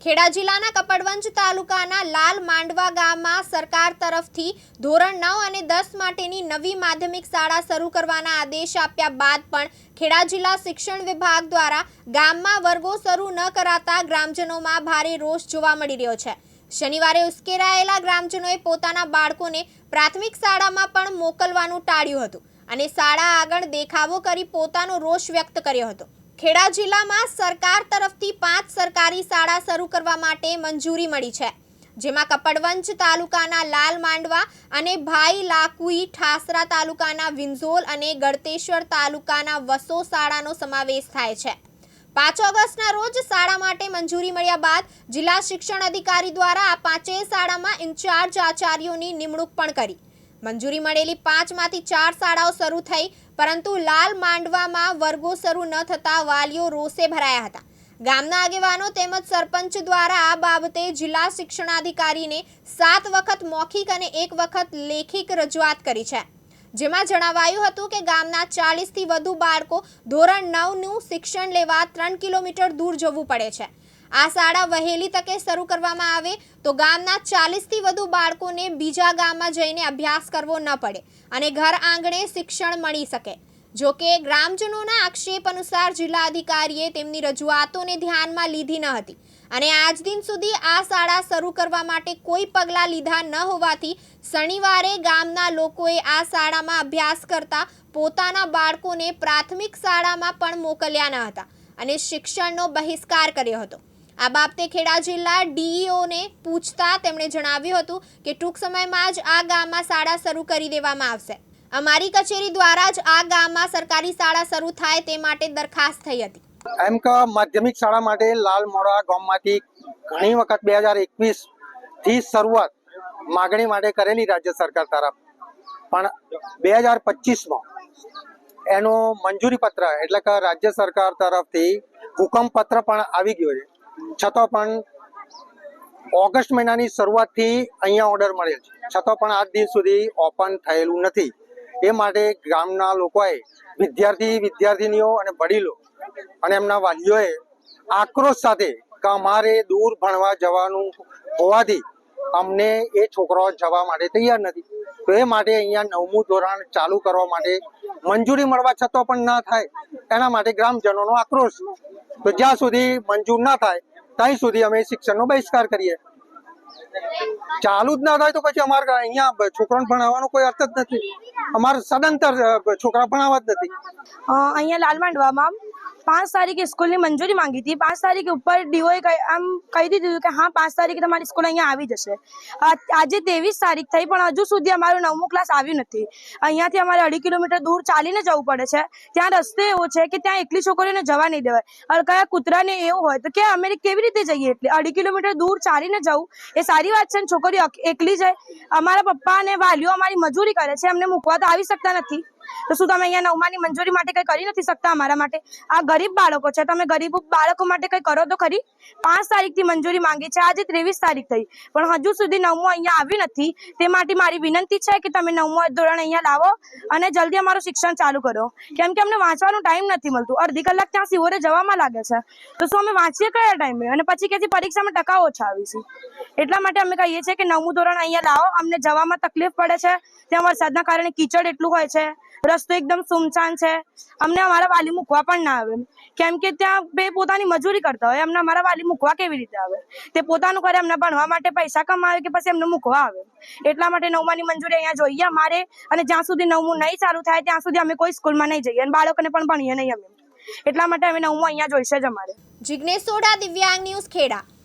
ખેડા જિલ્લાના કપડવંજ તાલુકાના લાલ માંડવા ગામમાં સરકાર તરફથી ધોરણ નવ અને દસ માટેની નવી માધ્યમિક શાળા શરૂ કરવાના આદેશ આપ્યા બાદ પણ ખેડા જિલ્લા શિક્ષણ વિભાગ દ્વારા ગામમાં વર્ગો શરૂ ન કરાતા ગ્રામજનોમાં ભારે રોષ જોવા મળી રહ્યો છે. શનિવારે ઉશ્કેરાયેલા ગ્રામજનોએ પોતાના બાળકોને પ્રાથમિક શાળામાં પણ મોકલવાનું ટાળ્યું હતું અને શાળા આગળ દેખાવો કરી પોતાનો રોષ વ્યક્ત કર્યો હતો. ખેડા જિલ્લામાં સરકાર તરફથી પાંચ સરકારી શાળા શરૂ કરવા માટે મંજૂરી મળી છે. જેમાં કપડવંજ તાલુકાના લાલ માંડવા અને ભાઈ લાકુઈ ઠાસરા તાલુકાના વિંઝોલ અને ગળતેશ્વર તાલુકાના વસો શાળાનો સમાવેશ થાય છે. પાંચ ઓગસ્ટના રોજ શાળા માટે મંજૂરી મળ્યા બાદ જિલ્લા શિક્ષણ અધિકારી દ્વારા આ પાંચેય શાળામાં ઇન્ચાર્જ આચાર્યોની નિમણૂક પણ કરી. મંજૂરી મળેલી પાંચમાંથી ચાર શાળાઓ શરૂ થઈ, પરંતુ લાલ માંડવામાં વર્ગો શરૂ ન થતાં વાલીઓ રોષે ભરાયા હતા. ગામના આગેવાનો તેમજ સરપંચ દ્વારા આ બાબતે જિલ્લા શિક્ષણાધિકારીને સાત વખત મૌખિક અને એક વખત લેખિક રજૂઆત કરી છે. જેમાં જણાવાયું હતું કે ગામના ચાલીસથી વધુ બાળકો ધોરણ નવનું શિક્ષણ લેવા ત્રણ કિલોમીટર દૂર જવું પડે છે. આ શાળા વહેલી તકે શરૂ કરવામાં આવે તો ગામના ચાલીસથી વધુ બાળકોને બીજા ગામમાં જઈને અભ્યાસ કરવો ન પડે અને ઘર આંગણે શિક્ષણ મળી શકે. જો કે ગ્રામજનોના આક્ષેપ અનુસાર જિલ્લા અધિકારીએ તેમની રજૂઆતોને ધ્યાનમાં લીધી ન હતી અને આજ દિન સુધી આ શાળા શરૂ કરવા માટે કોઈ પગલાં લીધા ન હોવાથી શનિવારે ગામના લોકોએ આ શાળામાં અભ્યાસ કરતા પોતાના બાળકોને પ્રાથમિક શાળામાં પણ મોકલ્યા ન હતા અને શિક્ષણનો બહિષ્કાર કર્યો હતો. આ બાબતે ખેડા જિલ્લા ડીઈઓને પૂછતા તેમણે જણાવ્યું હતું કે ટૂંક સમયમાં જ આ ગામમાં શાળા શરૂ કરી દેવામાં આવશે. અમારી કચેરી દ્વારા જ આ ગામમાં સરકારી શાળા શરૂ થાય તે માટે દરખાસ્ત થઈ હતી. એમ કે માધ્યમિક શાળા માટે લાલ મોડા ગામમાંથી ઘણી વખત બે હજાર એકવીસથી શરૂઆત માગણી માટે કરેલી રાજ્ય સરકાર તરફ. પણ બે હજાર પચીસમાં એનો મંજૂરી પત્ર એટલે કે રાજ્ય સરકાર તરફથી હુકમ પત્ર પણ આવી ગયો છે. છતાં પણ ઓગસ્ટ મહિનાની શરૂઆતથી અહીંયા ઓર્ડર મળેલ છે. છતાં પણ આજ દિન સુધી ઓપન થયેલું નથી. એ માટે ગામના લોકોએ વિદ્યાર્થી, વિદ્યાર્થીનીઓ અને વડીલો અને એમના વાલીઓએ આક્રોશ સાથે અમારે દૂર ભણવા જવાનું હોવાથી અમને એ છોકરાઓ જવા માટે તૈયાર નથી. તો એ માટે અહીંયા નવમું ધોરણ ચાલુ કરવા માટે મંજૂરી મળવા છતાં પણ ના થાય. એના માટે ગ્રામજનોનો આક્રોશ. તો જ્યાં સુધી મંજૂર ના થાય ત્યાં સુધી અમે શિક્ષણનો બહિષ્કાર કરીએ. ચાલુ જ ના થાય તો પછી અમારે અહીંયા છોકરાને ભણાવવાનો કોઈ અર્થ જ નથી. અમારે સદંતર છોકરા ભણાવવા જ નથી. અહીંયા લાલ માંડવામાં પાંચ તારીખે સ્કૂલની મંજૂરી માંગી હતી પાંચ તારીખે ઉપર ડીઓએ આમ કહી દીધું કે હા પાંચ તારીખે તમારી સ્કૂલ અહીંયા આવી જશે આજે ત્રેવીસ તારીખ થઈ પણ હજુ સુધી અમારું નવમું ક્લાસ આવ્યું નથી અહીંયાથી અમારે અઢી કિલોમીટર દૂર ચાલીને જવું પડે છે। ત્યાં રસ્તે એવો છે કે ત્યાં એકલી છોકરીઓને જવા નહીં દેવાય। અને કયા કૂતરાને એવું હોય તો કે અમે કેવી રીતે જઈએ એટલે? અઢી કિલોમીટર દૂર ચાલીને જવું, એ સારી વાત છે ને છોકરીઓ એકલી જાય? અમારા પપ્પા અને વાલીઓ અમારી મજૂરી કરે છે અમને મૂકવા તો આવી શકતા નથી? તો શું તમે અહીંયા નવમાની મંજૂરી માટે કંઈ કરી નથી શકતા અમારા માટે? આ ગરીબ બાળકો છે. તમે ગરીબ બાળકો માટે કંઈ કરો તો ખરી. પાંચ તારીખથી મંજૂરી માંગી છે. આજે ત્રેવીસ તારીખ થઈ. પણ હજુ સુધી નવમું અહીંયા આવ્યું નથી. તે માટે મારી વિનંતી છે કે તમે નવમું ધોરણ અહીંયા લાવો અને જલ્દી અમારું શિક્ષણ ચાલુ કરો. કેમ કે અમને વાંચવાનો ટાઈમ નથી મળતું. અડધી કલાક ત્યાં સિવોરે જવામાં લાગે છે. તો શું અમે વાંચીએ કયા ટાઈમે? અને પછી ક્યાંથી પરીક્ષામાં ટકા ઓછા આવીશું એટલા માટે અમે કહીએ છીએ કે નવમું ધોરણ અહીંયા લાવો. અમને જવામાં તકલીફ પડે છે. ત્યાં વરસાદના કારણે કીચડ એટલું હોય છે. રસ્તો એકદમ સુમસાન છે. અમને અમારા વાલી મૂકવા પણ ના આવે. કેમ કે ત્યાં બે પોતાની મજૂરી કરતા હોય. અમને અમારા વાલી મૂકવા કેવી રીતે આવે? તે પોતાનું કરે અમને ભણવા માટે પૈસા કમાવે કે પછી એમને મૂકવા આવે? એટલા માટે નવમાની મંજૂરી અહીંયા જોઈએ અમારે. અને જ્યાં સુધી નવમું નહીં ચાલુ થાય, ત્યાં સુધી અમે કોઈ સ્કૂલમાં નહીં જઈએ. અને બાળકોને પણ ભણીએ નહીં અમે. એટલા માટે અમે નવમું અહીંયા જોઈશે જ અમારે. જિજ્ઞેશ સોડા, દિવ્યાંગ ન્યૂઝ ખેડા.